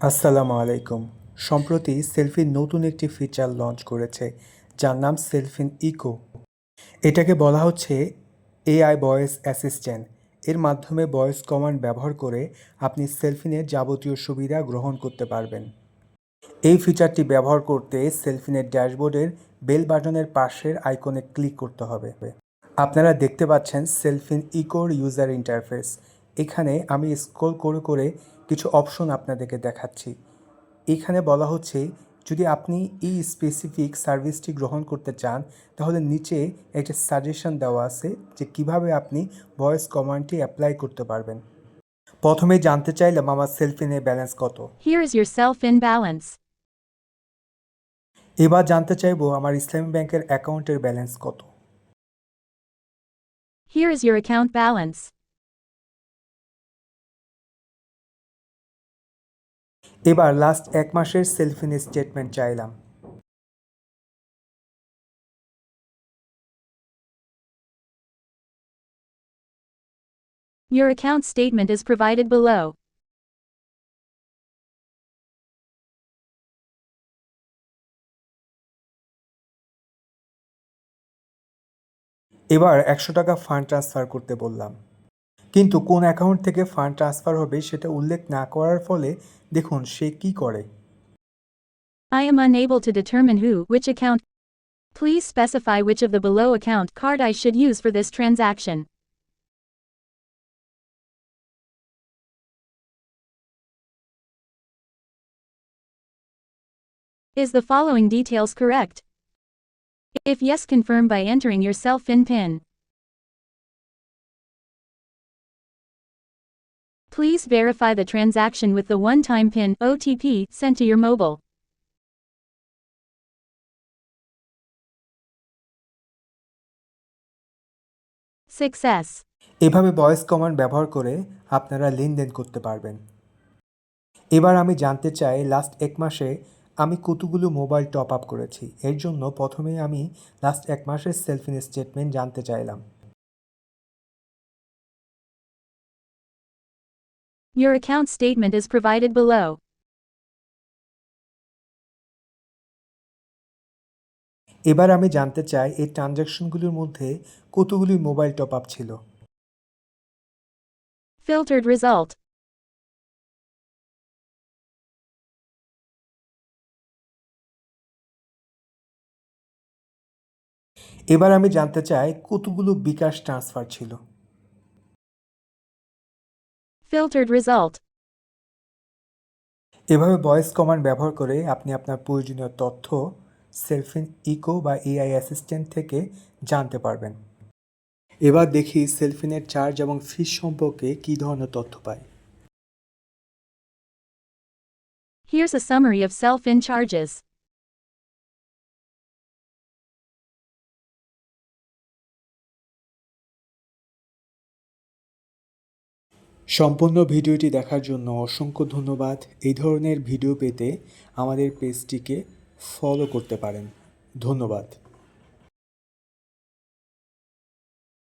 আসসালামু আলাইকুম। সম্প্রতি সেলফিন নতুন একটি ফিচার লঞ্চ করেছে, যার নাম সেলফিন ইকো। এটাকে বলা হচ্ছে এআই ভয়েস অ্যাসিস্ট্যান্ট এর মাধ্যমে ভয়েস কমান্ড ব্যবহার করে আপনি সেলফিনের যাবতীয় সুবিধা গ্রহণ করতে পারবেন। এই ফিচারটি ব্যবহার করতে সেলফিনের ড্যাশবোর্ডের বেল বাটনের পাশের আইকনে ক্লিক করতে হবে। আপনারা দেখতে পাচ্ছেন সেলফিন ইকোর ইউজার ইন্টারফেস এখানে আমি স্ক্রল করে করে কিছু অপশন আপনাদেরকে দেখাচ্ছি এখানে বলা হচ্ছে যদি আপনি এই স্পেসিফিক সার্ভিসটি গ্রহণ করতে চান তাহলে নিচে একটা সাজেশন দেওয়া আছে যে কীভাবে আপনি ভয়েস কমান্ডটি অ্যাপ্লাই করতে পারবেন প্রথমে জানতে চাইলাম আমার সেলফ সেলফিনের ব্যালেন্স কত Here is your self-in balance. এবার জানতে চাইব আমার ইসলামী ব্যাংকের অ্যাকাউন্টের ব্যালেন্স কত Here is your account balance. এবার লাস্ট এক মাসের সেলফিন স্টেটমেন্ট চাইলাম Your account statement is provided below. এবার একশো টাকা ফান্ড ট্রান্সফার করতে বললাম কিন্তু কোন অ্যাকাউন্ট থেকে ফান্ড ট্রান্সফার হবে সেটা উল্লেখ না করার ফলে দেখুন সে কি করে I am unable to determine who, which account. Please specify which of the below account card I should use for this transaction. Is the following details correct? If yes, confirm by entering your self-in PIN. Please verify the transaction with the one-time PIN OTP sent to your mobile. Success. এভাবে voice command ব্যবহার করে আপনারা লেনদেন করতে পারবেন এবার আমি জানতে চাই লাস্ট এক মাসে আমি কতগুলো মোবাইল টপ আপ করেছি এর জন্য প্রথমে আমি লাস্ট এক মাসের সেলফিন স্টেটমেন্ট জানতে চাইলাম Your account statement is provided below. এবার আমি জানতে চাই এই ট্রানজ্যাকশনগুলোর মধ্যে কতগুলি মোবাইল টপ আপ ছিল Filtered result. এবার আমি জানতে চাই কতগুলো বিকাশ ট্রান্সফার ছিল Filtered result. এভাবে ভয়েস কমান্ড ব্যবহার করে আপনি আপনার প্রয়োজনীয় তথ্য সেলফিন ইকো বা এআই অ্যাসিস্ট্যান্ট থেকে জানতে পারবেন এবার দেখি সেলফিনের চার্জ এবং ফিস সম্পর্কে কী ধরনের তথ্য পাই Here's a summary of self-in charges. সম্পূর্ণ ভিডিওটি দেখার জন্য অসংখ্য ধন্যবাদ। এই ধরনের ভিডিও পেতে আমাদের পেজটিকে ফলো করতে পারেন। ধন্যবাদ।